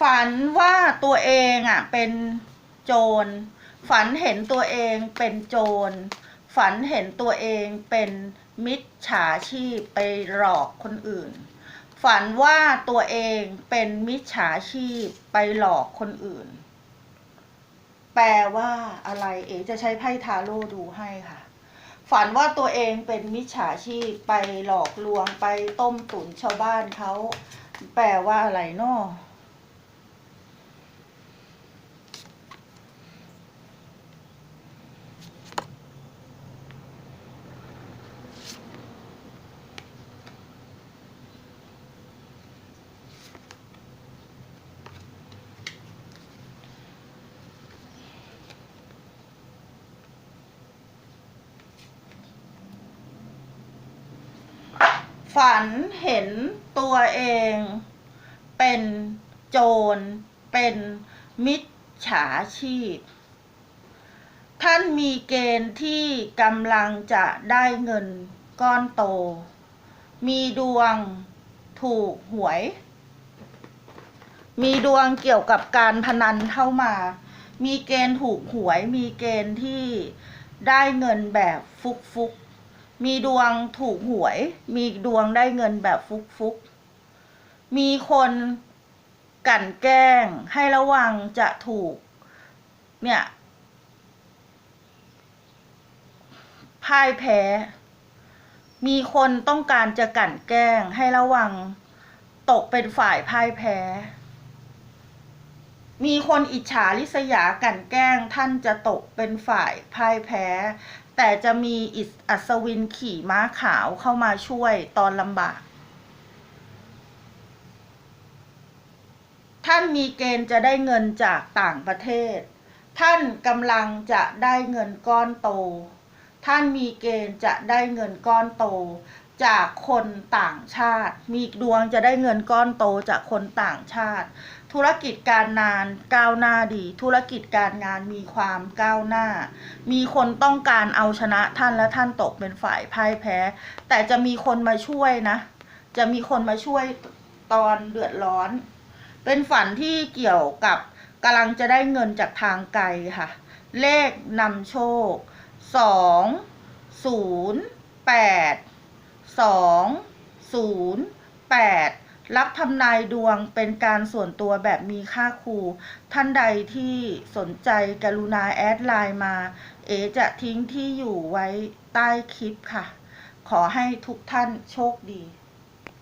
ฝันว่าตัวเองอะเป็นโจร ฝันเห็นตัวเองเป็นโจร ฝันเห็นตัวเองเป็นมิจฉาชีพไปหลอกคนอื่น ฝันว่าตัวเองเป็นมิจฉาชีพไปหลอกคนอื่น แปลว่าอะไรเอ๋จะใช้ไพ่ทาโร่ดูให้ค่ะ ฝันว่าตัวเองเป็นมิจฉาชีพไปหลอกลวงไปต้มตุ๋นชาวบ้านเขา แปลว่าอะไรเนาะ ฝันเห็นตัวเอง เป็นโจร เป็นมิจฉาชีพ ท่านมีเกณฑ์ที่กำลังจะได้เงินก้อนโต มีดวงถูกหวย มีดวงเกี่ยวกับการพนันเข้ามา มีเกณฑ์ถูกหวย มีเกณฑ์ที่ได้เงินแบบฟุกฟุก มีดวงถูกหวย มีดวงได้เงินแบบฟุกฟุก มีคนกลั่นแกล้งให้ระวังจะถูก เนี่ยพ่ายแพ้ มีคนต้องการจะกลั่นแกล้งให้ระวัง ตกเป็นฝ่ายพ่ายแพ้ มีคนอิจฉาริษยากันแกล้งท่านจะตกเป็นฝ่ายพ่ายแพ้ แต่จะมีอิอัศวินขี่ม้าขาวเข้ามาช่วยตอนลำบาก ท่านมีเกณฑ์จะได้เงินจากต่างประเทศ ท่านกำลังจะได้เงินก้อนโต ท่านมีเกณฑ์จะได้เงินก้อนโต จากคนต่างชาติ มีดวงจะได้เงินก้อนโตจากคนต่างชาติ ธุรกิจการงานก้าวหน้าดี ธุรกิจการงานมีความก้าวหน้า มีคนต้องการเอาชนะท่านและท่านตกเป็นฝ่ายพ่ายแพ้ แต่จะมีคนมาช่วยนะ จะมีคนมาช่วยตอนเดือดร้อน เป็นฝันที่เกี่ยวกับกำลังจะได้เงินจากทางไกลค่ะ เลขนำโชคสองศูนย์แปด สองศูนย์แปดรับทำนายดวงเป็นการส่วนตัวแบบมีค่าครู ท่านใดที่สนใจกรุณาแอดไลน์มา เอจะทิ้งที่อยู่ไว้ใต้คลิปค่ะ ขอให้ทุกท่านโชคดี